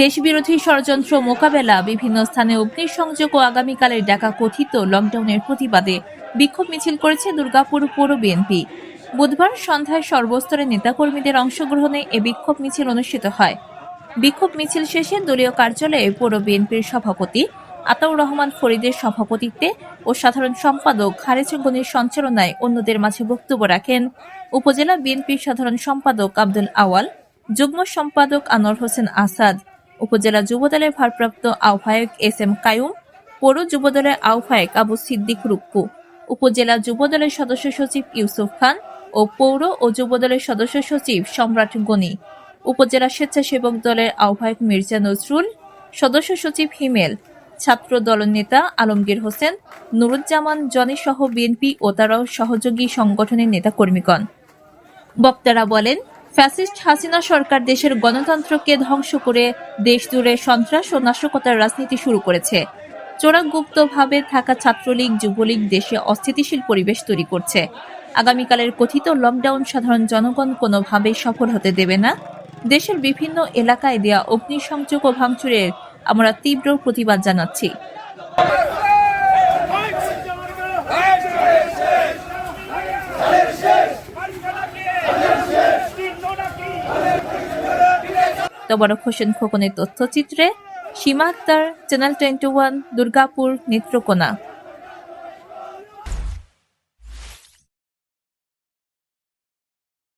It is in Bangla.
দেশবিরোধী ষড়যন্ত্র মোকাবেলা, বিভিন্ন স্থানে অগ্নিসংযোগ ও আগামীকালের ডাকা কথিত লকডাউনের প্রতিবাদে বিক্ষোভ মিছিল করেছে দুর্গাপুর পৌর বিএনপি। বুধবার সন্ধ্যায় সর্বস্তরের নেতাকর্মীদের অংশগ্রহণে এ বিক্ষোভ মিছিল অনুষ্ঠিত হয়। বিক্ষোভ মিছিল শেষে দলীয় কার্যালয়ে পৌর বিএনপির সভাপতি আতাউর রহমান ফরিদের সভাপতিত্বে ও সাধারণ সম্পাদক খারেজ গনির সঞ্চালনায় অন্যদের মাঝে বক্তব্য রাখেন উপজেলা বিএনপির সাধারণ সম্পাদক আব্দুল আওয়াল, যুগ্ম সম্পাদক আনোয়ার হোসেন আসাদ উপজেলা যুবদলের ভারপ্রাপ্ত আহ্বায়ক এস এম কায়ুম, পৌর যুবদলের আহ্বায়ক আবু সিদ্দিক রুক্কু উপজেলা যুবদলের সদস্য সচিব ইউসুফ খান ও পৌর ও যুবদলের সদস্য সচিব সম্রাট গনি। উপজেলা স্বেচ্ছাসেবক দলের আহ্বায়ক মির্জা নজরুল, সদস্য সচিব হিমেল, ছাত্র দলনেতা আলমগীর হোসেন, নুরুজ্জামান, জনি সহ বিএনপি ও তারাও সহযোগী সংগঠনের নেতাকর্মীগণ। বক্তারা বলেন ফ্যাসিস্ট হাসিনা সরকার দেশের গণতন্ত্রকে ধ্বংস করে দেশ জুড়ে সন্ত্রাস ও নাশকতার রাজনীতি শুরু করেছে। চোরাগুপ্তভাবে থাকা ছাত্রলীগ, যুবলীগ দেশে অস্থিতিশীল পরিবেশ তৈরি করছে। আগামীকালের কথিত লকডাউন সাধারণ জনগণ কোনোভাবেই সফল হতে দেবে না। দেশের বিভিন্ন এলাকায় দেয়া অগ্নিসংযোগ ও ভাঙচুরের আমরা তীব্র প্রতিবাদ জানাচ্ছি। তবরক হোসেন খোকনের তথ্যচিত্রে Sima Akter channel twenty one Durgapur Netrokona.